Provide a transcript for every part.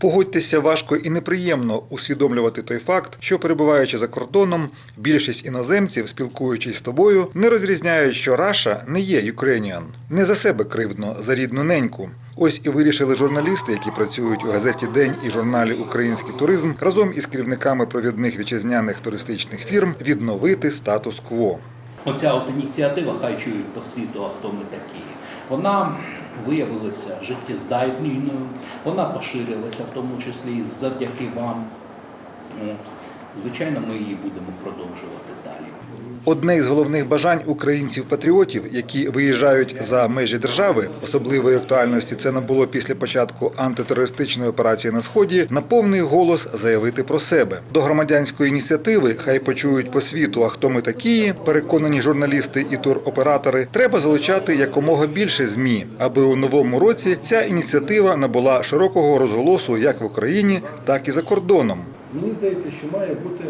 Погодьтеся, важко і неприємно усвідомлювати той факт, що перебуваючи за кордоном, більшість іноземців, спілкуючись з тобою, не розрізняють, що Раша не є Ukrainian. Не за себе кривдно, за рідну неньку. Ось і вирішили журналісти, які працюють у газеті День і журналі Український туризм разом із керівниками провідних вітчизняних туристичних фірм відновити статус-кво. Оця от ініціатива хай чують по світу, а хто ми такі. Вона виявилася життєздатною, вона поширилася в тому числі і завдяки вам. Звичайно, ми її будемо продовжувати далі. Одне із головних бажань українців-патріотів, які виїжджають за межі держави, особливої актуальності це набуло після початку антитерористичної операції на сході, на повний голос заявити про себе. До громадянської ініціативи хай почують по світу, а хто ми такі, переконані журналісти і туроператори, треба залучати якомога більше змі, аби у новому році ця ініціатива набула широкого розголосу як в Україні, так і за кордоном. Мені здається, що має бути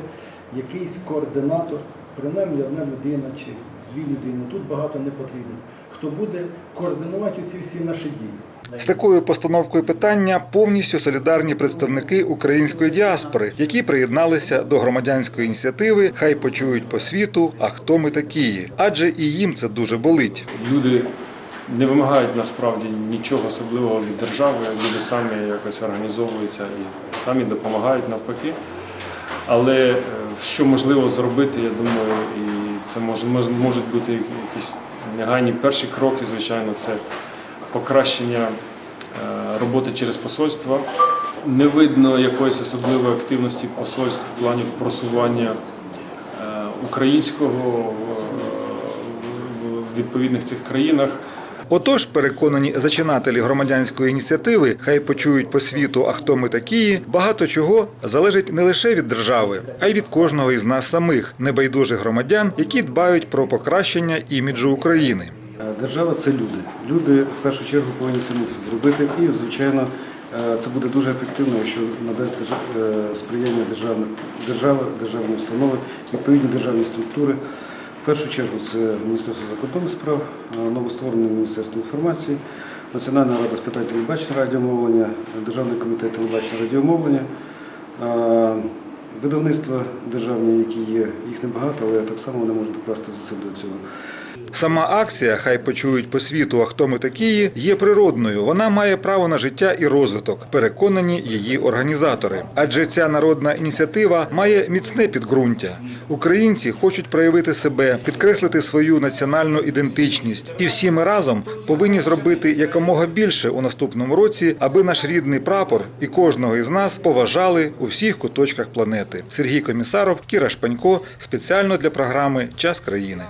якийсь координатор, принаймні одна людина чи дві людини. Тут багато не потрібно. Хто буде координувати ці всі наші дії. З такою постановкою питання повністю солідарні представники української діаспори, які приєдналися до громадянської ініціативи Хай почують по світу, а хто ми такі, адже і їм це дуже болить. Люди не вимагають насправді нічого особливого від держави. Люди самі якось організовуються і самі допомагають навпаки. Але е, що можливо зробити, я думаю, і це мож, мож- можуть бути якісь негайні перші кроки, звичайно, це покращення е, роботи через посольства. Не видно якоїсь особливої активності посольств в плані просування е, українського в- в відповідних цих країнах. Отож, переконані зачинателі громадянської ініціативи, хай почують по світу, а хто ми такі, багато чого залежить не лише від держави, а й від кожного із нас самих, небайдужих громадян, які дбають про покращення іміджу України. Держава це люди. Люди в першу чергу повинні самі це зробити, і звичайно е, це буде дуже ефективно, якщо надасть е, сприяння державних держави, державні установи, відповідні державні структури. В першу чергу це Міністерство закордонних справ, е, новостворене Міністерство інформації, Національна рада з питань телебачення радіомовлення, Державний комітет телебачення радіомовлення. Е, Видавництва державні, які є, їх небагато, але так само вони можуть докласти зусиль до цього. Сама акція Хай почують по світу, а хто ми такі, є природною. Вона має право на життя і розвиток, переконані її організатори. Адже ця народна ініціатива має міцне підґрунтя. Українці хочуть проявити себе, підкреслити свою національну ідентичність, і всі ми разом повинні зробити якомога більше у наступному році, аби наш рідний прапор і кожного із нас поважали у всіх куточках планети. Сергій Комісаров, Кіра Шпанько спеціально для програми Час країни.